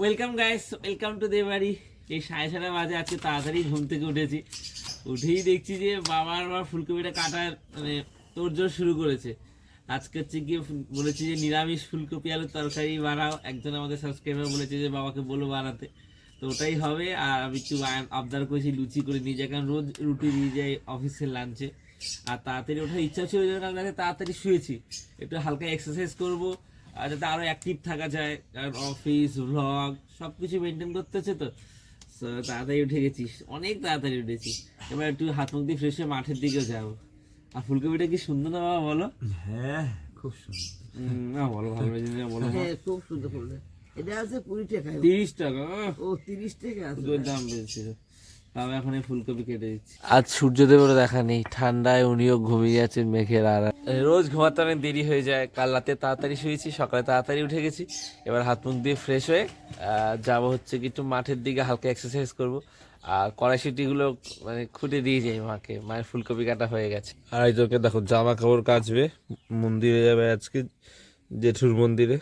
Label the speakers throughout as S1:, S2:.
S1: Welcome guys welcome to the বাড়ি এই সাড়ে ছটা বাজে, আজকে তাড়াতাড়ি ঘুম থেকে উঠেছি। উঠেই দেখছি যে বাবার আবার ফুলকপিটা কাটার মানে তোড়জোড় শুরু করেছে। আজকে হচ্ছে গিয়ে বলেছি যে নিরামিষ ফুলকপি আলুর তরকারি বানাও। একজন আমাদের সাবস্ক্রাইবার বলেছে যে বাবাকে বলো বানাতে। তো ওটাই হবে। আর আমি একটু আবদার করেছি লুচি করে নিয়ে যাই, কারণ রোজ রুটি নিয়ে যাই অফিসের লাঞ্চে আর তাড়াতাড়ি ওঠার ইচ্ছা ছিল আমি তাড়াতাড়ি শুয়েছি। একটু হালকা এক্সারসাইজ করব। যাতে আরও অ্যাক্টিভ থাকা যায় কারণ অফিস ভ্লগ সব কিছু মেনটেন করতে হচ্ছে তো তাড়াতাড়ি উঠে গেছি অনেক তাড়াতাড়ি উঠেছি। এবার একটু হাত মুখ দিয়ে ফ্রেশ হয়ে মাঠের দিকেও যাব। আর ফুলকপিটা কি সুন্দর না বাবা বলো?
S2: হ্যাঁ খুব সুন্দর।
S1: না বলো ভালো হয়েছে না, বলো
S3: হ্যাঁ খুব সুন্দর করলে এটা আছে কুড়ি টাকা।
S1: তিরিশ টাকা আহ,
S3: ও তিরিশ টাকা আছে।
S1: দাম বেশি তবে এখন এই ফুলকপি কেটে দিচ্ছি। আজ সূর্যদেবেরও দেখা নেই ঠান্ডায় উনিও ঘুমিয়ে যাচ্ছেন মেঘের আর রোজ ঘুমাতে অনেক দেরি হয়ে যায় কাল রাতে তাড়াতাড়ি শুয়েছি সকালে তাড়াতাড়ি উঠে গেছি এবার হাত মুখ দিয়ে ফ্রেশ হয়ে যাব হচ্ছে কি একটু মাঠের দিকে হালকা এক্সারসাইজ করব আর কড়াইশুটিগুলো মানে খুঁটে দিয়ে যাই মাকে মায়ের ফুলকপি কাটা হয়ে গেছে।
S2: আর এই তোকে দেখো জামা কাপড় কাচবে মন্দিরে যাবে আজকে জেঠুর মন্দিরে।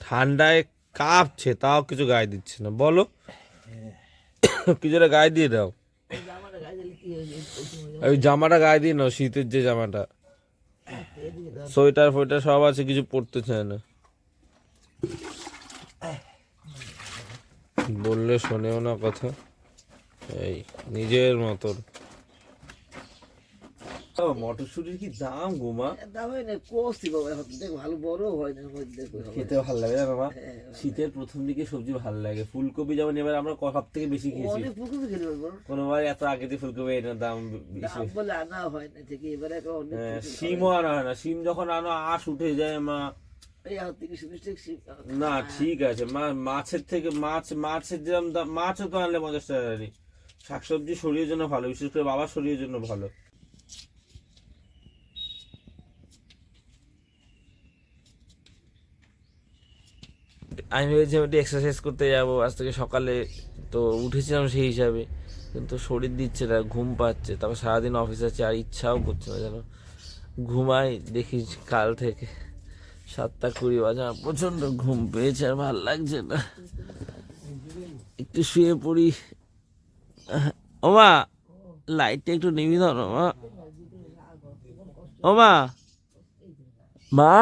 S2: ঠান্ডায় কাঁপছে তাও কিছু গায়ে দিচ্ছে না বলো। কিছুটা গায়ে দিয়ে দাও
S3: জামাটা গায়ে দিলে কি হয়ে যায়? ওই
S2: জামাটা গায়ে দিয়ে নাও শীতের যে জামাটা। সোয়েটার ফোয়েটার সব আছে, কিছু পরতে চায় না। বললে শোনেও না কথা। এই, নিজের মতন। মটরশুটির কি দাম গোমা
S3: দাম হয় না কষি বাবা এখন দেখ ভালো বড় হয় না
S1: খেতে ভালো লাগে না বাবা? শীতের প্রথম দিকে সবজি ভালো লাগে। ফুলকপি যেমন এবার আমরা সব থেকে বেশি খেয়েছি।
S3: অনেক পুকুর খেতে পারব।
S1: কোনোবার এত আগে দিয়ে ফুলকপি এটার দাম বেশি।
S3: বলে আনা হয় না ঠিক এবারে অনেক
S1: হ্যাঁ, শিমও আনা হয় না। শিম যখন আনো আশ উঠে যায় মা। না ঠিক আছে মা- মাছের থেকে মাছ মাছের যেরকম মাছও তো আনলে পঞ্চাশ টাকা শাকসবজি শরীরের জন্য ভালো বিশেষ করে বাবার শরীরের জন্য ভালো। আমি ভেবেছিলাম একটু এক্সারসাইজ করতে যাব, আজ থেকে সকালে তো উঠেছিলাম সেই হিসাবে, কিন্তু শরীর দিচ্ছে না, ঘুম পাচ্ছে, তারপর সারাদিন অফিস আছে আর ইচ্ছাও করছে না যেন ঘুমাই, দেখি কাল থেকে সাতটা কুড়ি বাজে, আমার প্রচণ্ড ঘুম পেয়েছে আর ভালো লাগছে না। একটু শুয়ে পড়ি। ওমা লাইটটা একটু নিবি ধরো মা ওমা, মা?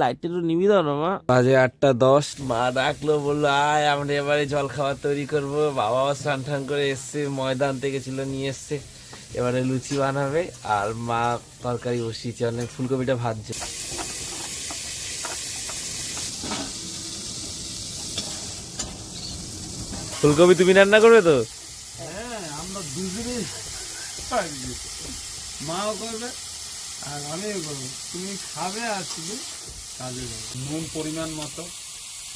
S1: লাইটটা একটু নিবি ধরো মা বাজে আটটা দশ। মা ডাকলো বলল আয় আমরা এবারে জল খাবার তৈরি করব। বাবাও স্নান টান করে এসছে ময়দান থেকে ছিল নিয়ে এসছে। এবারে লুচি বানাবে আর মা তরকারি বসিয়েছে অনেক ফুলকপিটা ভাজছে। ফুলকপি তুমি রান্না করবে তো?
S2: হ্যাঁ আমরা দুজনেই মাও করবে আর আমিও করব। তুমি খাবে আর শুধু কাজে যাবে নুন পরিমাণ মতো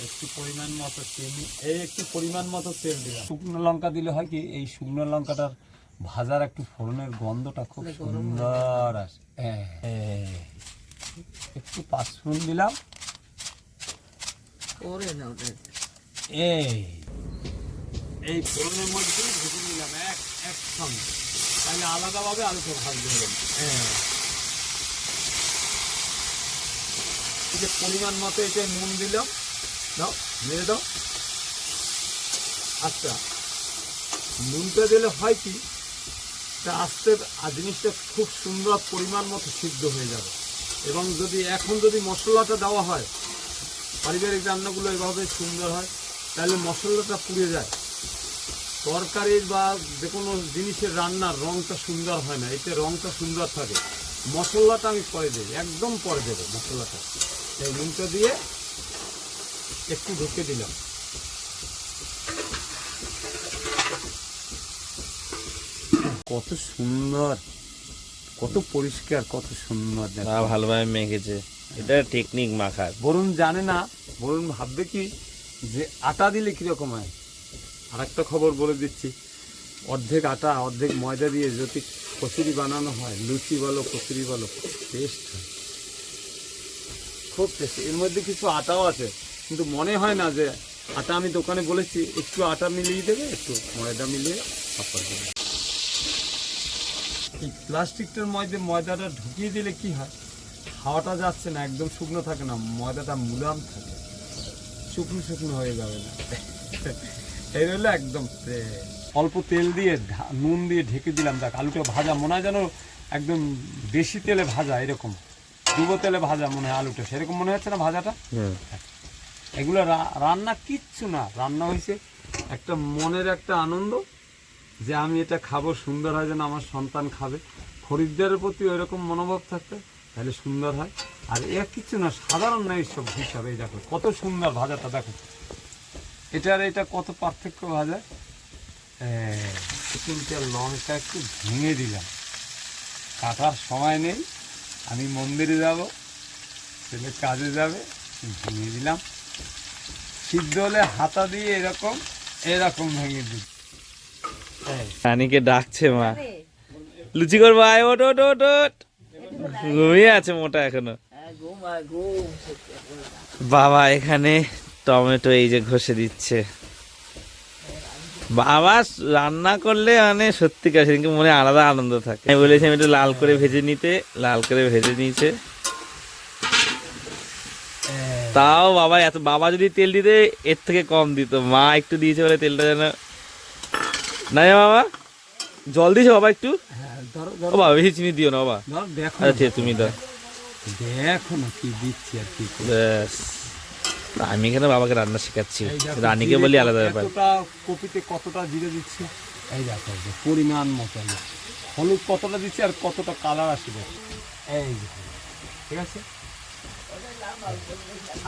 S2: একটু পরিমাণ মতো চিনি এই একটু পরিমাণ মতো তেল দিলাম। শুকনো লঙ্কা দিলে হয় কি এই শুকনো লঙ্কাটার ভাজার একটু ফোড়নের গন্ধটা খুব সুন্দর আসে। হ্যাঁ। একটু পাঁচফোড়ন দিলাম। এই। এই ফোড়নের মধ্যে ঢুকে নিলাম এক একসঙ্গে। তাহলে আলাদাভাবে আলুটা ভাজতে হবে। হ্যাঁ এই যে পরিমাণ মতো এতে নুন দিলাম। দাও, মেরে দাও। আচ্ছা নুনটা দিলে হয় কি? তা আস্তে, আর জিনিসটা খুব সুন্দর পরিমাণ মতো সিদ্ধ হয়ে যাবে। এবং যদি এখন যদি মশলাটা দেওয়া হয়, পারিবারিক রান্নাগুলো এভাবে সুন্দর হয়, তাহলে মশলাটা পুড়ে যায়। তরকারির বা যে কোনো জিনিসের রান্নার রঙটা সুন্দর হয় না, এতে রঙটা সুন্দর থাকে। মশলাটা আমি পরে দেবো, একদম পরে দেবো মশলাটা। এই নুনটা দিয়ে একটু ঢুকে দিলাম। কত সুন্দর কত পরিষ্কার কত সুন্দর
S1: ভালোভাবে মেখেছে। এটা টেকনিক মাখার।
S2: বরুণ জানে না বরুণ ভাববে কি যে আটা দিলে কীরকম হয়? আর একটা খবর বলে দিচ্ছি। অর্ধেক আটা অর্ধেক ময়দা দিয়ে যদি কচুরি বানানো হয় লুচি বলো কচুরি বলো টেস্ট হয়। খুব টেস্ট এর মধ্যে কিছু আটাও আছে, কিন্তু মনে হয় না যে আটা আমি দোকানে বলেছি, একটু আটা মিলিয়ে দেবে, একটু ময়দা মিলিয়ে পাপড় দেবে। এই প্লাস্টিকটার মধ্যে ময়দাটা ঢুকিয়ে দিলে কি হয়? হাওয়াটা যাচ্ছে না, একদম শুকনো থাকে না, ময়দাটা মুলাম থাকে। শুকনো শুকনো হয়ে যাবে না। এই হলো একদম অল্প তেল দিয়ে নুন দিয়ে ঢেকে দিলাম। দেখ আলুটা ভাজা মনে হয় যেন একদম বেশি তেলে ভাজা, এরকম। ডুবো তেলে ভাজা মনে হয় আলুটা সেরকম মনে হচ্ছে না ভাজাটা? এগুলো রা- রান্না কিচ্ছু না রান্না হয়েছে একটা মনের একটা আনন্দ যে আমি এটা খাব সুন্দর হয় যেন আমার সন্তান খাবে। খরিদ্দারের প্রতি ওইরকম মনোভাব থাকতে তাহলে সুন্দর হয়। আর এ কিচ্ছু না সাধারণ না এইসব হিসাব এই দেখো কত সুন্দর ভাজাটা দেখো। এটা আর এটা কত পার্থক্য ভাজা? তিনটা লঙ্কা একটু ভেঙে দিলাম। কাটার সময় নেই। আমি মন্দিরে যাব, ছেলে কাজে যাবে ভেঙে দিলাম। সিদ্ধ হলে হাতা দিয়ে এরকম এরকম ভেঙে দিই।
S1: রানীকে ডাকছে মা। লুচি করব আয় ওট ওট ওট ওট ঘুমিয়ে আছে মোটা
S3: এখনও।
S1: বাবা, এখানে টমেটো এই যে ঘষে দিচ্ছে। বাবা রান্না করলে মানে সত্যিকার সেদিনকে মনে আলাদা আনন্দ থাকে। আমি বলেছি আমি একটু লাল করে ভেজে নিতে লাল করে ভেজে নিয়েছে। তাও বাবা এত বাবা যদি তেল দিতে এর থেকে কম দিত। মা একটু দিয়েছে বলে তেলটা যেন না বাবা? জল দিয়েছে বাবা একটু?
S2: হ্যাঁ,
S1: ও বাবা বেশি চিনি দিও না বাবা। আচ্ছা তুমি দাও।
S2: দেখো না কি দিচ্ছি আর কি
S1: ব্যাস। আমি এখানে বাবাকে রান্না শেখাচ্ছি। রানীকে বলি আলাদা ব্যাপার।
S2: কপিতে কতটা জিরে দিচ্ছি। এই দেখো পরিমাণ মতো হলুদ কতটা দিচ্ছি আর কতটা কালার আসবে এই ঠিক আছে?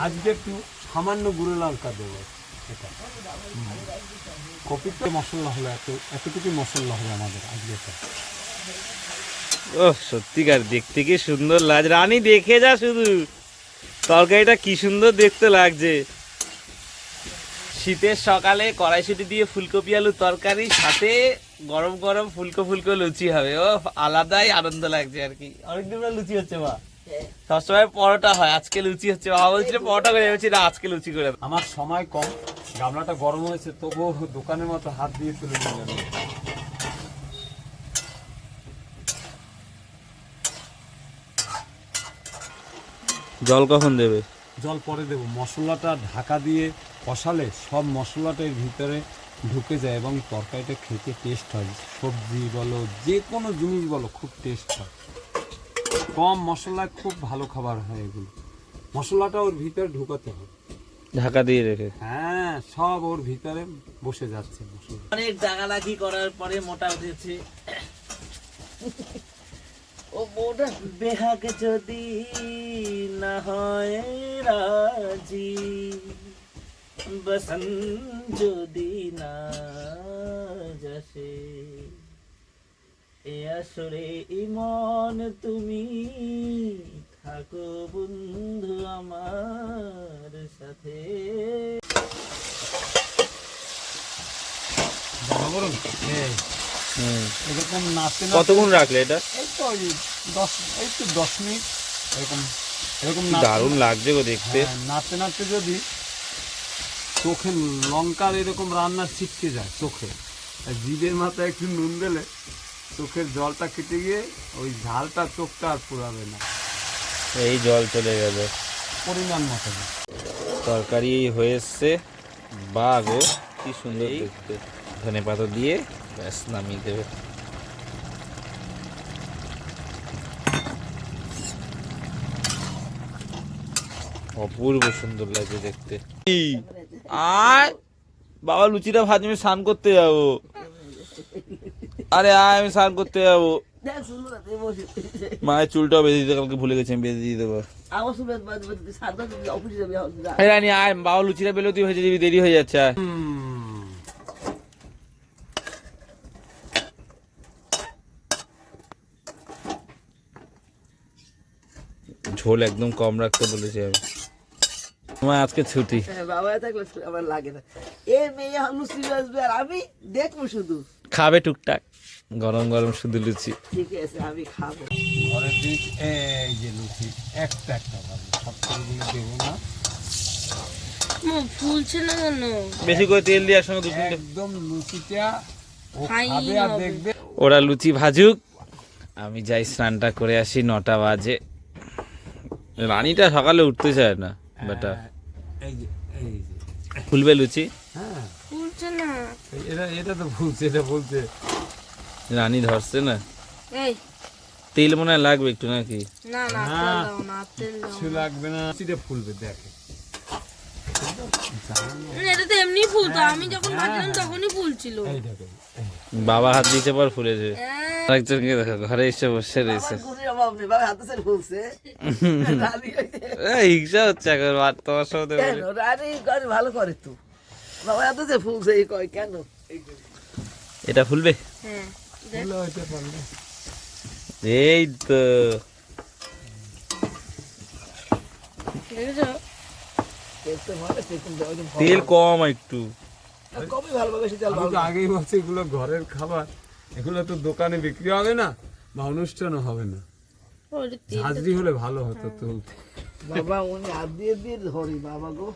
S2: আজকে একটু সামান্য গুঁড়ো লঙ্কা দেবো এটা। কপিতে মশলা হলো এত এতটুকু মশলা হবে আমাদের আজকে
S1: ও সত্যিকার দেখতে কি সুন্দর লাগছে। রানী দেখে যা শুধু। তরকারিটা কি সুন্দর দেখতে লাগছে। শীতের সকালে কড়াইশুটি দিয়ে ফুলকপি আলু তরকারি, সাথে গরম গরম ফুলকো ফুলকো লুচি হবে। ও আলাদাই আনন্দ লাগছে আর কি। অনেকদিন পরে লুচি হচ্ছে মা। সবসময় পরোটা হয়, আজকে লুচি হচ্ছে বাবা বলছিল পরোটা করে বলছি না, আজকে লুচি করে
S2: আমার সময় কম, গামলাটা গরম হয়েছে, তবুও দোকানের মতো হাত দিয়ে তুলে নিলাম।
S1: জল কখন দেবে?
S2: জল পরে দেবো। মশলাটা ঢাকা দিয়ে কষালে সব মশলাটা এর ভিতরে ঢুকে যায় এবং তরকারিটা খেতে টেস্ট হয়। সবজি বলো যে কোনো জিনিস বলো খুব টেস্ট হয়। কম মশলায় খুব ভালো খাবার হয় এগুলো। মশলাটা ওর ভিতরে ঢুকাতে হবে।
S1: ঢাকা দিয়ে রেখে?
S2: হ্যাঁ সব ওর ভিতরে বসে যাচ্ছে মশলা।
S1: অনেক ডাকাডাকি করার পরে মোটা উঠেছে। বেহাগ যদি না হয় রাজি, বসন যদি না যাসে এ আসরে ইমন তুমি থাকো বন্ধু আমার সাথে।
S2: এরকম নাচতে
S1: কতক্ষণ রাখলে এটা?
S2: এই তো দশ এই তো দশ মিনিট। এরকম এরকম নাচতে-
S1: দারুণ লাগছে গো দেখতে।
S2: হ্যাঁ, নাচতে নাচতে যদি চোখে লঙ্কার এরকম রান্না ছিটকে যায় চোখে আর জিভের মাথায় একটু নুন দিলে চোখের জলটা কেটে গিয়ে ওই ঝালটা চোখটা আর পুরাবে না।
S1: এই জল চলে গেল
S2: পরিমাণ মতো।
S1: তরকারি হয়ে এসছে। বাগো কি সুন্দর দেখতে। ধনে পাতা দিয়ে ব্যাস নামিয়ে দেবে অপূর্ব সুন্দর লাগছে দেখতে আয়! বাবা লুচিটা ভাজ আমি স্নান করতে যাব। আরে আয় আমি স্নান করতে যাব। মায়ের চুলটাও বেঁধে দিতে কালকে ভুলে গেছি আমি বেঁধে দিয়ে দেবো। রানি আয় বাবা লুচিটা পেলেও তুই ভেজে দিবি দেরি হয়ে যাচ্ছে আয়। ঝোল একদম কম রাখতে বলেছি আমি। তোমার আজকে ছুটি।
S3: হ্যাঁ, বাবা থাকলে আমার লাগে না। এ মেয়ে লুচি আসবে আর আমি দেখব শুধু।
S1: খাবে টুকটাক গরম গরম শুধু লুচি।
S3: ঠিক আছে আমি খাব।
S2: ঘরের দিক এই যে লুচি একটা একটা ভাবে সব দেবো না।
S4: ফুলছে না কেন?
S1: বেশি করে তেল দিয়ে একসঙ্গে দু
S2: একদম লুচিটা খাবে আর দেখবে।
S1: ওরা লুচি ভাজুক। আমি যাই স্নানটা করে আসি নটা বাজে। রানীটা সকালে উঠতে চায় না বেটা।
S2: হ্যাঁ,
S1: ফুলবে লুচি?
S2: হ্যাঁ। এটা এটা তো বলছে এটা বলছে।
S1: রানী ধরছে না? তেল মনে হয় লাগবে একটু নাকি?
S4: না না
S2: না।
S4: তেল দাও না তেল দাও
S2: কিছু লাগবে না। চিটে ফুলবে দেখে।
S4: এটা তো এমনি ফুলতো। আমি যখন বাজলাম তখনই ফুলছিল।
S1: বাবা হাত দিতে পর ফুলেছে।
S4: হ্যাঁ,
S1: আরেকজনকে দেখো ঘরে এসে বসে রয়েছে।
S3: অভাব নেই বাবা হাতে স্যার বলছে।
S1: হিংসা হচ্ছে এখন আর তোমার সাথে
S3: কেন? রানী করে ভালো করে তো। বাবা এত যে ফুলছে এই কয় কেন?
S1: এটা ফুলবে?
S4: হ্যাঁ
S1: এই তো। তেল কম একটু।
S3: ভালোভাবে
S2: আগেই বলছি এগুলো ঘরের খাবার। এগুলো তো দোকানে বিক্রি হবে না বা অনুষ্ঠানও হবে না। হাজরি হলে ভালো হতো তুলতে।
S3: বাবা উনি হাত দিয়ে দিয়ে ধরি বাবা গো।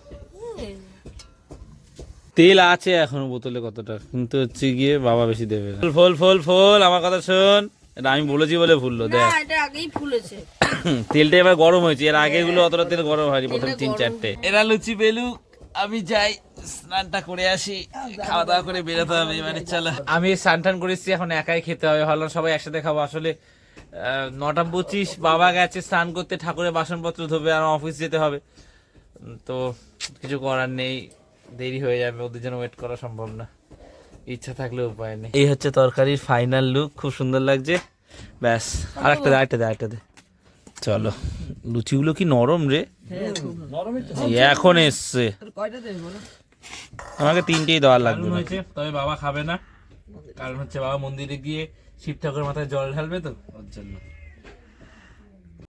S1: তেল আছে এখনও বোতলে কতটা কিন্তু হচ্ছে গিয়ে বাবা বেশি দেবে না। ফল ফল ফল আমার কথা শোন। এটা আমি বলেছি বলে ফুললো
S4: না
S1: দেখ।
S4: এটা আগেই ফুলেছে।
S1: তেলটা এবার গরম হয়েছে এর আগে গুলো অতটা তেল গরম হয়নি প্রথম তিন চারটে। এরা লুচি বেলু আমি যাই স্নানটা করে আসি খাওয়া দাওয়া করে বেরোতে হবে এবারে চলো। আমি স্নান টান করেছি এখন একাই খেতে হবে ভাবলাম সবাই একসাথে খাব। আসলে নটা পঁচিশ বাবা গেছে স্নান করতে ঠাকুরের বাসনপত্র ধোবে আর অফিস যেতে হবে। তো কিছু করার নেই দেরি হয়ে যাবে ওদের জন্য ওয়েট করা সম্ভব না। ইচ্ছা থাকলে উপায় নেই। এই হচ্ছে তরকারির ফাইনাল লুক খুব সুন্দর লাগছে। ব্যাস আরেকটা দে আরেকটা দে আরেকটা দে। চলো। লুচিগুলো কি নরম রে? এই এখন এসছে। আমাকে তিনটেই দেওয়ার লাগবে হয়েছে তবে বাবা খাবে না। কারণ হচ্ছে বাবা মন্দিরে গিয়ে শিব ঠাকুরের মাথায় জল ঢালবে তো? ওর জন্য।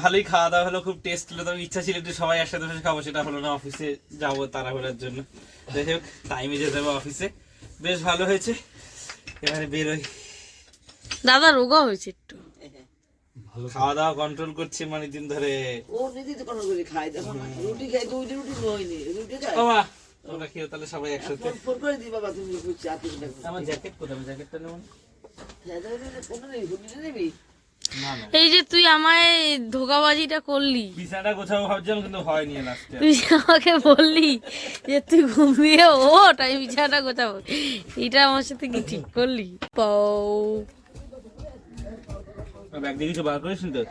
S1: ভালোই খাওয়া দাওয়া হলো খুব টেস্ট হলো তবে ইচ্ছা ছিল একটু সবাই একসাথে বসে খাব সেটা হলো না অফিসে যাব তাড়াহুড়ার জন্য। যাই হোক টাইমে যেতে হবে অফিসে বেশ ভালো হয়েছে। এবারে বেরোই।
S4: দাদা রোগা হয়েছে একটু।
S1: খাওয়া দাওয়া কন্ট্রোল করছি মানে দিন ধরে।
S3: ও নিজেই তো কোনো করে খাই দেখো। না রুটি খাই দুইটা রুটি হয়নি রুটি খাই
S1: বাবা তোমরা খেয়ে তাহলে সবাই একসাথে।
S3: ফোন করে দিই বাবা তুমি তুমি দেখো।
S1: আমার জ্যাকেট কোথায়? জ্যাকেটটা নেব না?
S4: এই যে তুই আমায় ধোকাবাজিটা করলি।
S1: বিছানাটা গোছাবো ভাবছিলাম কিন্তু হয়নি লাস্টে
S4: তুই আমাকে বললি যে তুই ঘুমিয়ে ওঠ আমি বিছানাটা গোছাবো। এটা আমার সাথে কি ঠিক করলি? পাও।
S1: ব্যাগ দিয়ে কিছু বার করিস তো?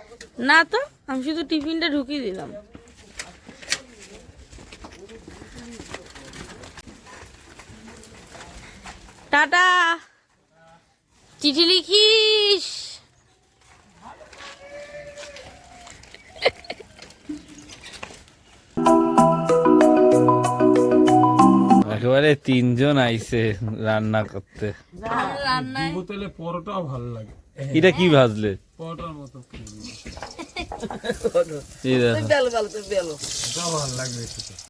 S4: না তো আমি শুধু টিফিনটা ঢুকিয়ে দিলাম। টাটা। চিঠি লিখিস?
S1: একেবারে তিনজন আইছে রান্না করতে।
S2: বোতলে পরোটাও ভালো লাগে।
S1: এটা কি ভাজলে?
S2: পরোটার মতো ভালো লাগবে